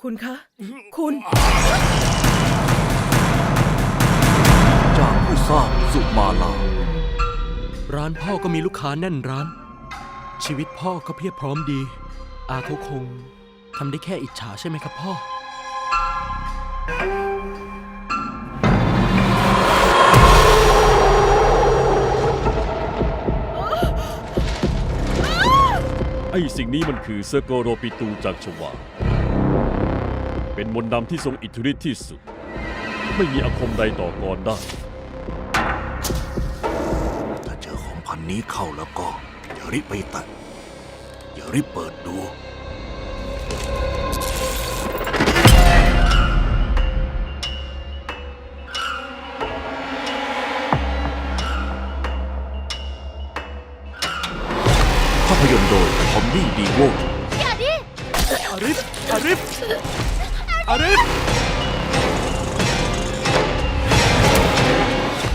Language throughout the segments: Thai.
คุณคะ คุณ จากผู้สร้างสุมาลา ร้านพ่อก็มีลูกค้าแน่นร้าน ชีวิตพ่อก็เพียบพร้อมดี อาเขาคงทำได้แค่อิจฉาใช่ไหมครับพ่อ ไอ้สิ่งนี้มันคือเซอร์โกโรปิตูจากชวา เป็นมนต์ดำที่ทรงอิทธิฤทธิ์ที่สุด ไม่มีอาคมใดต่อกรได้ ถ้าเจอของพันนี้เข้าแล้วก็ อย่าริบไปแตะอย่าริบเปิดดู ภาพยนตร์โดยทอมมี่ดีโวอาริฟอาริฟ อาริฟ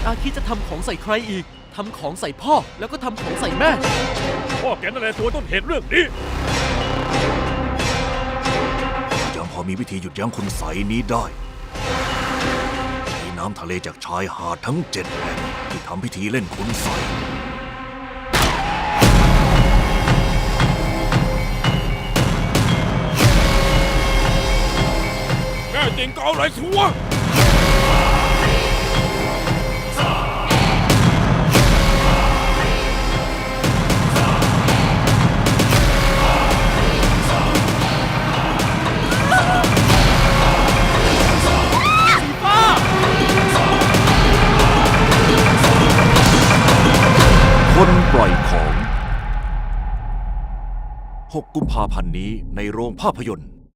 อาคิดจะทำของใส่ใครอีก ทำของใส่พ่อแล้วก็ทำของใส่แม่ พ่อแกนั่นแหละตัวต้นเหตุเรื่องนี้ ยังพอมีวิธีหยุดยั้งคุณใสยนี้ได้ใช้น้ำทะเลจากชายหาดทั้งเจ็ดแห่งที่ทำพิธีเล่นคุณใส จริงก็เอาไรชัวคนปล่อยของ 6 กุมภาพันธ์นี้ในโรงภาพยนตร์